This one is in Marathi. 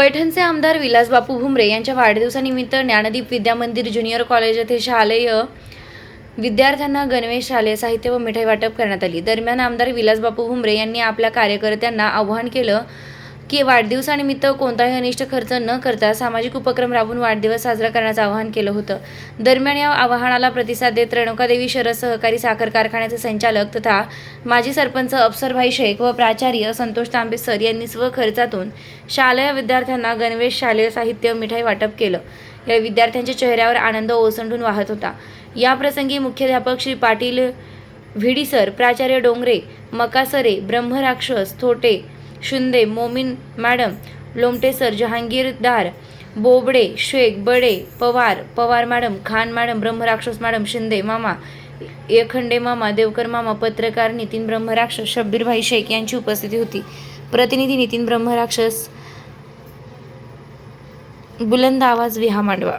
पैठणचे आमदार विलासबापू भुमरे यांच्या वाढदिवसानिमित्त ज्ञानदीप विद्या मंदिर ज्युनियर कॉलेज येथे शालेय विद्यार्थ्यांना गणवेश शालेय साहित्य व मिठाई वाटप करण्यात आली. दरम्यान आमदार विलासबापू भुमरे यांनी आपल्या कार्यकर्त्यांना आवाहन केलं की वाढदिवसानिमित्त कोणताही अनिष्ट खर्च न करता सामाजिक उपक्रम राबवून वाढदिवस साजरा करण्याचं आवाहन केलं होतं. दरम्यान या आवाहनाला प्रतिसाद देत रेणुकादेवी शरद सहकारी साखर कारखान्याचे संचालक तथा माजी सरपंच अफसरभाई शेख व प्राचार्य संतोष तांबे सर यांनी स्वखर्चातून शालेय विद्यार्थ्यांना गणवेश शालेय साहित्य मिठाई वाटप केलं. या विद्यार्थ्यांच्या चेहऱ्यावर आनंद ओसंडून वाहत होता. याप्रसंगी मुख्याध्यापक श्री पाटील व्हिडीसर प्राचार्य Dongre Makasare Brahmarakshas Thote Shunde Momin madam Lomte sir Jahagirdar Bobde Shaikh Bade Pawar Pawar madam Khan madam Brahmarakshas madam Shinde मामा येखंडे मामा देवकर मामा पत्रकार नितीन ब्रह्मराक्षस शब्बीरभाई शेख यांची उपस्थिती होती. प्रतिनिधी नितीन ब्रह्मराक्षस बुलंद आवाज विहा मांडवा